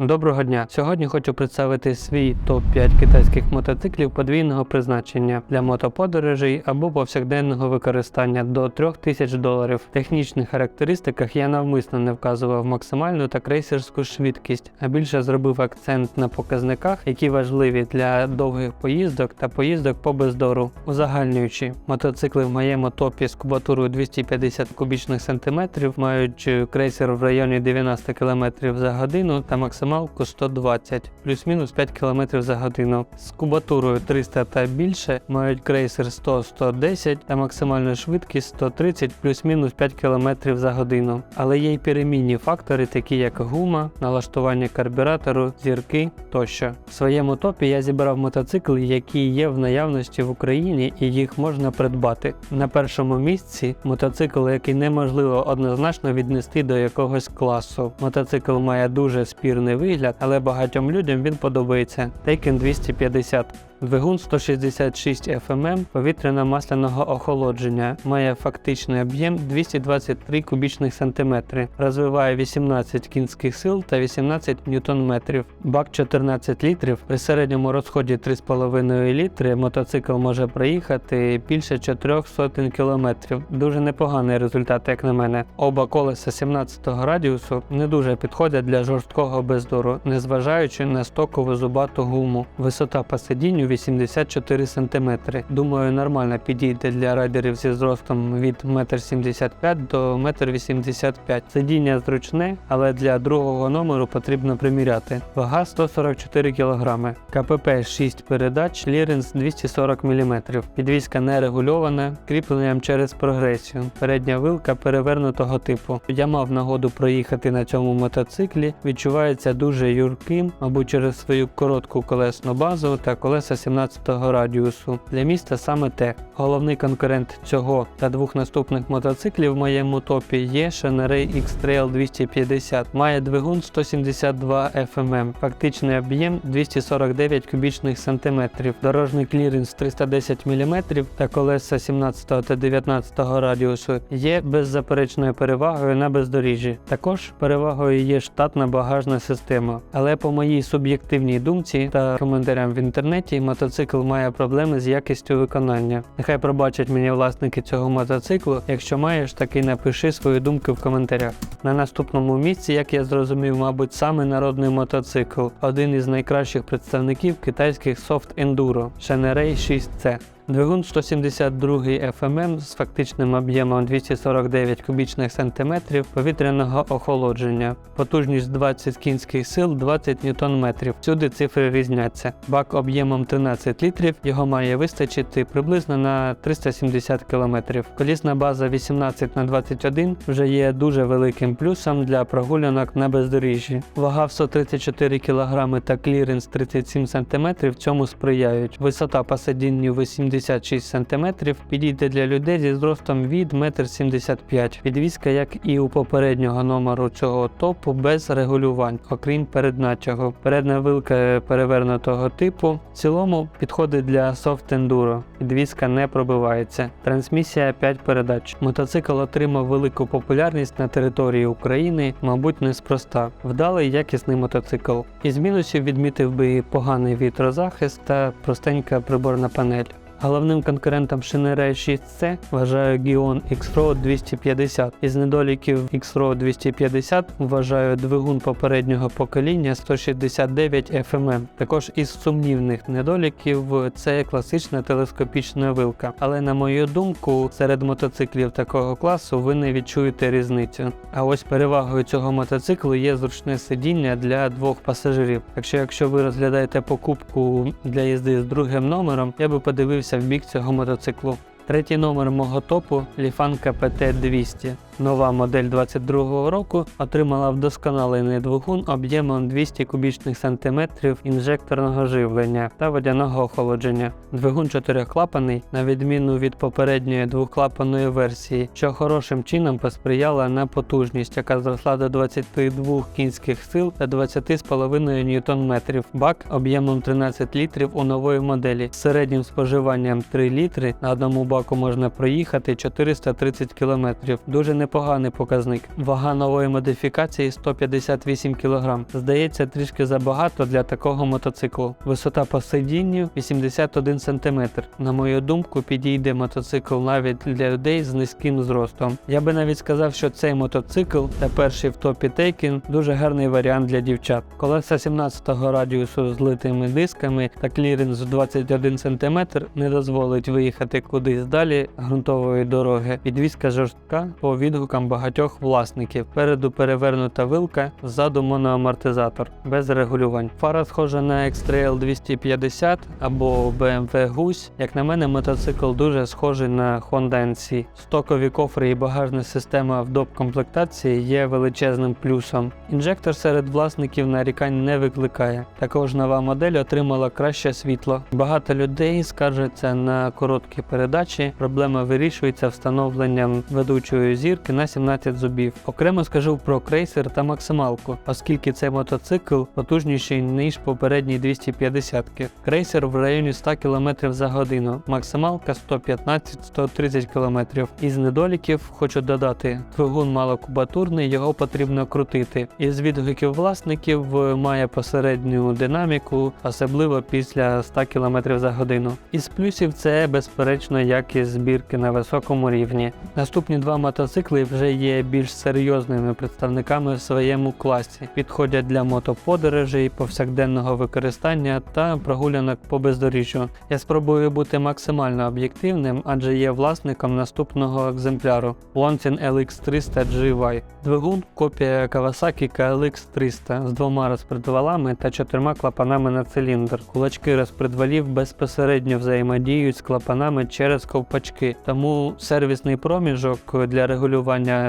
Доброго дня! Сьогодні хочу представити свій топ-5 китайських мотоциклів подвійного призначення для мотоподорожей або повсякденного використання до 3000 доларів. В технічних характеристиках я навмисно не вказував максимальну та крейсерську швидкість, а більше зробив акцент на показниках, які важливі для довгих поїздок та поїздок по бездору. Узагальнюючи, мотоцикли в моєму топі з кубатурою 250 кубічних сантиметрів мають крейсер в районі 90 км за годину та максималку 120 плюс-мінус 5 км за годину. З кубатурою 300 та більше мають крейсер 100-110 та максимальну швидкість 130 плюс-мінус 5 км за годину. Але є й перемінні фактори, такі як гума, налаштування карбюратору, зірки тощо. В своєму топі я зібрав мотоцикли, які є в наявності в Україні і їх можна придбати. На першому місці мотоцикл, який неможливо однозначно віднести до якогось класу. Мотоцикл має дуже спірний вигляд, але багатьом людям він подобається. Taken 250. Двигун 166 FMM повітряно-масляного охолодження, має фактичний об'єм 223 кубічних сантиметри, розвиває 18 кінських сил та 18 ньютон-метрів. Бак 14 літрів. При середньому розході 3,5 літри мотоцикл може проїхати більше 4 сотень кілометрів. Дуже непоганий результат, як на мене. Оба колеса 17 радіусу не дуже підходять для жорсткого бездору, незважаючи на стокову зубату гуму. Висота по сидінню 84 см. Думаю, нормально підійде для райдерів зі зростом від 1,75 м до 1,85 м. Сидіння зручне, але для другого номеру потрібно приміряти. Вага 144 кг. КПП 6 передач, кліренс 240 мм. Підвізка не регульована, кріпленням через прогресію. Передня вилка перевернутого типу. Я мав нагоду проїхати на цьому мотоциклі. Відчувається дуже юрким, мабуть, через свою коротку колесну базу та колеса 17-го радіусу. Для міста саме те. Головний конкурент цього та двох наступних мотоциклів в моєму топі є Шанерей X-Trail 250. Має двигун 172 FMM, фактичний об'єм 249 кубічних сантиметрів, дорожній кліренс 310 мм та колеса 17 та 19 радіусу є беззаперечною перевагою на бездоріжжі. Також перевагою є штатна багажна система. Але по моїй суб'єктивній думці та коментарям в інтернеті мотоцикл має проблеми з якістю виконання. Нехай пробачать мені власники цього мотоциклу. Якщо маєш, таки напиши свої думки в коментарях. На наступному місці, як я зрозумів, мабуть, саме народний мотоцикл, один із найкращих представників китайських софт ендуро Шенерей 6C. Двигун 172 FMM з фактичним об'ємом 249 кубічних сантиметрів повітряного охолодження, потужність 20 кінських сил, 20 ньютон-метрів. Всюди цифри різняться. Бак об'ємом 13 літрів, його має вистачити приблизно на 370 км. Колісна база 18 на 21 вже є дуже великим плюсом для прогулянок на бездоріжжі. Вага в 134 кг та кліренс 37 см цьому сприяють. Висота по сидінню 80 76 см підійде для людей зі зростом від 1,75 м. Підвізка, як і у попереднього номеру цього топу, без регулювань, окрім передначого. Передня вилка перевернутого типу в цілому підходить для софт ендуро. Підвізка не пробивається. Трансмісія 5 передач. Мотоцикл отримав велику популярність на території України, мабуть, неспроста. Вдалий якісний мотоцикл. Із мінусів відмітив би поганий вітрозахист та простенька приборна панель. Головним конкурентом Шинерей 6C вважаю Gion X-Road 250. Із недоліків X-Road 250 вважаю двигун попереднього покоління 169 FMM. Також із сумнівних недоліків це класична телескопічна вилка. Але на мою думку, серед мотоциклів такого класу ви не відчуєте різницю. А ось перевагою цього мотоциклу є зручне сидіння для двох пасажирів. Якщо якщо ви розглядаєте покупку для їзди з другим номером, я би подивився в бік цього мотоциклу. Третій номер мого топу Ліфанка PT200. Нова модель 22-го року отримала вдосконалений двигун об'ємом 200 кубічних сантиметрів інжекторного живлення та водяного охолодження. Двигун чотирьохклапаний, на відміну від попередньої двохклапаної версії, що хорошим чином посприяла на потужність, яка зросла до 22 кінських сил та 20,5 ньютон-метрів. Бак об'ємом 13 літрів у нової моделі з середнім споживанням 3 літри. На одному баку можна проїхати 430 км. Дуже непоганий показник. Вага нової модифікації 158 кг. Здається, трішки забагато для такого мотоциклу. Висота по сидінню 81 см. На мою думку, підійде мотоцикл навіть для людей з низьким зростом. Я би навіть сказав, що цей мотоцикл та перший в топі Тейкін дуже гарний варіант для дівчат. Колеса 17-го радіусу з литими дисками та кліренс в 21 см не дозволить виїхати кудись далі ґрунтової дороги. Підвізка жорстка по відгукам багатьох власників. Переду перевернута вилка, ззаду моноамортизатор без регулювань. Фара схожа на X-Trail 250 або BMW Гусь. Як на мене, мотоцикл дуже схожий на Honda NC. Стокові кофри і багажна система в доп комплектації є величезним плюсом. Інжектор серед власників нарікань не викликає. Також нова модель отримала краще світло. Багато людей скаржаться на короткі передачі. Проблема вирішується встановленням ведучої зірки на 17 зубів. Окремо скажу про крейсер та максималку, оскільки цей мотоцикл потужніший ніж попередній 250-ки. Крейсер в районі 100 км за годину, максималка 115-130 км. Із недоліків хочу додати, двигун малокубатурний, його потрібно крутити. Із відгуків власників має посередню динаміку, особливо після 100 км за годину. Із плюсів це безперечно якість збірки на високому рівні. Наступні два мотоцикли вже є більш серйозними представниками в своєму класі, підходять для мотоподорожей, повсякденного використання та прогулянок по бездоріжжю. Я спробую бути максимально об'єктивним, адже є власником наступного екземпляру Lontin LX300 GY. Двигун копія Kawasaki KLX 300 з двома розпредвалами та чотирма клапанами на циліндр. Кулачки розпредвалів безпосередньо взаємодіють з клапанами через ковпачки, тому сервісний проміжок для регулювання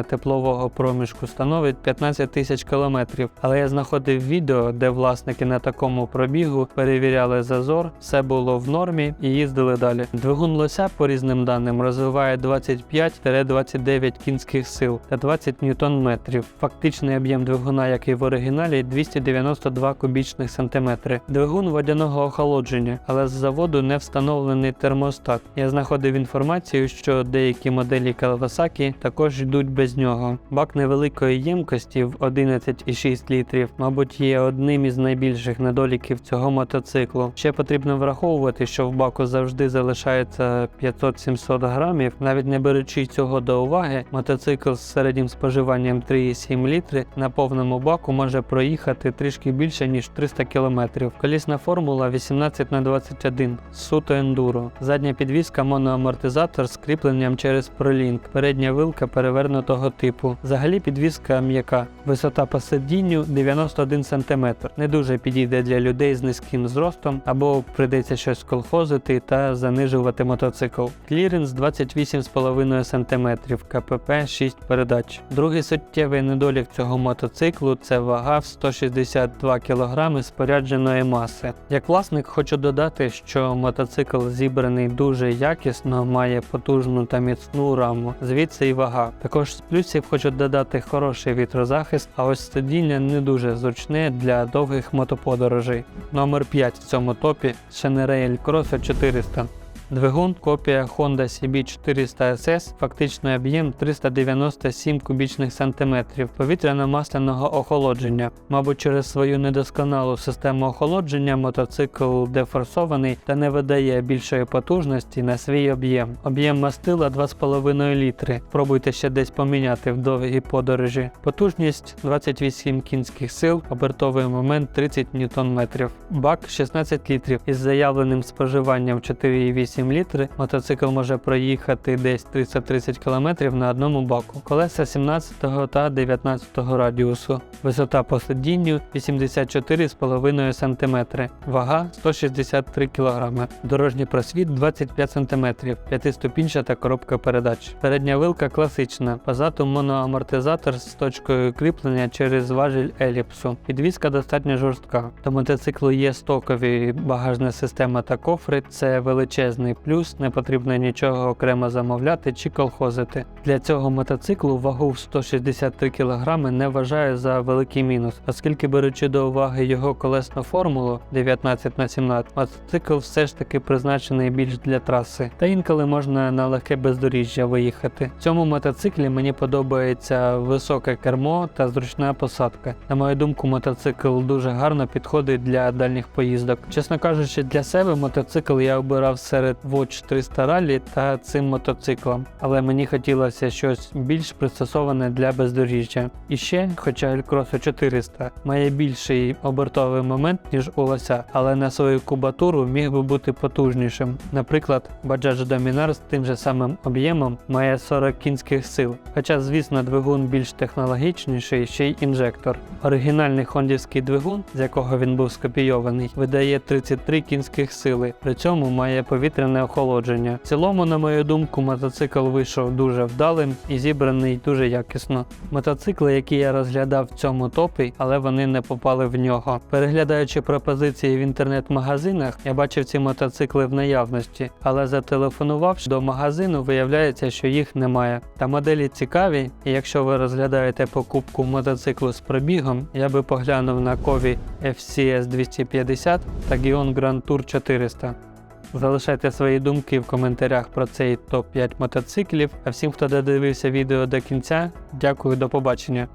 теплового проміжку становить 15 тисяч кілометрів. Але я знаходив відео, де власники на такому пробігу перевіряли зазор, все було в нормі і їздили далі. Двигун лося, по різним даним, розвиває 25-29 кінських сил та 20 ньютон метрів. Фактичний об'єм двигуна, який в оригіналі, 292 кубічних сантиметри. Двигун водяного охолодження, але з заводу не встановлений термостат. Я знаходив інформацію, що деякі моделі Kawasaki також йдуть без нього. Бак невеликої ємкості в 11,6 літрів, мабуть, є одним із найбільших недоліків цього мотоциклу. Ще потрібно враховувати, що в баку завжди залишається 500-700 грамів. Навіть не беручи цього до уваги, мотоцикл з середнім споживанням 3,7 літри на повному баку може проїхати трішки більше ніж 300 км. Колісна формула 18 на 21 суто ендуро. Задня підвізка моноамортизатор з кріпленням через пролінк. Передня вилка перевернутого типу. Взагалі підвізка м'яка. Висота по сидінню 91 см. Не дуже підійде для людей з низьким зростом або прийдеться щось колхозити та занижувати мотоцикл. Кліренс 28,5 см, КПП 6 передач. Другий суттєвий недолік цього мотоциклу це вага в 162 кг спорядженої маси. Як власник хочу додати, що мотоцикл зібраний дуже якісно, має потужну та міцну раму, звідси і вага. Також з плюсів хочу додати хороший вітрозахист, а ось сидіння не дуже зручне для довгих мотоподорожей. Номер 5 в цьому топі Chenerai Crosser 400. Двигун копія Honda CB400 SS, фактичний об'єм 397 кубічних сантиметрів повітряно-масляного охолодження. Мабуть, через свою недосконалу систему охолодження мотоцикл дефорсований та не видає більшої потужності на свій об'єм. Об'єм мастила 2,5 літри. Пробуйте ще десь поміняти в довгій подорожі. Потужність 28 кінських сил, обертовий момент 30 Нм. Бак 16 літрів із заявленим споживанням 4,8 7 літри, мотоцикл може проїхати десь 330 км на одному баку. Колеса 17 та 19 радіусу. Висота по сидінню 84,5 см. Вага 163 кг. Дорожній просвіт 25 см. П'ятиступінчата коробка передач. Передня вилка класична. Позаду моноамортизатор з точкою кріплення через важіль еліпсу. Підвізка достатньо жорстка. До мотоциклу є стокові багажна система та кофри. Це величезний повний плюс, не потрібно нічого окремо замовляти чи колхозити. Для цього мотоциклу вагу в 163 кг не вважаю за великий мінус, оскільки беручи до уваги його колесну формулу 19 на 17 мотоцикл все ж таки призначений більш для траси, та інколи можна на легке бездоріжжя виїхати. В цьому мотоциклі мені подобається високе кермо та зручна посадка. На мою думку, мотоцикл дуже гарно підходить для дальніх поїздок. Чесно кажучи, для себе мотоцикл я обирав серед Watch 300 Rally та цим мотоциклом, але мені хотілося щось більш пристосоване для бездоріжжя. І ще, хоча L-Cross 400 має більший обертовий момент, ніж у лося, але на свою кубатуру міг би бути потужнішим. Наприклад, Bajaj Dominar з тим же самим об'ємом має 40 кінських сил. Хоча, звісно, двигун більш технологічніший, ще й інжектор. Оригінальний хондівський двигун, з якого він був скопійований, видає 33 кінських сили, при цьому має повітряне охолодження. В цілому, на мою думку, мотоцикл вийшов дуже вдалим і зібраний дуже якісно. Мотоцикли, які я розглядав в цьому топі, але вони не попали в нього. Переглядаючи пропозиції в інтернет-магазинах, я бачив ці мотоцикли в наявності, але зателефонувавши до магазину, виявляється, що їх немає. Та моделі цікаві, і якщо ви розглядаєте покупку мотоциклу з пробігом, я би поглянув на Кові FCS 250 та Gion Grand Tour 400. Залишайте свої думки в коментарях про цей топ-5 мотоциклів. А всім, хто додивився відео до кінця, дякую, до побачення.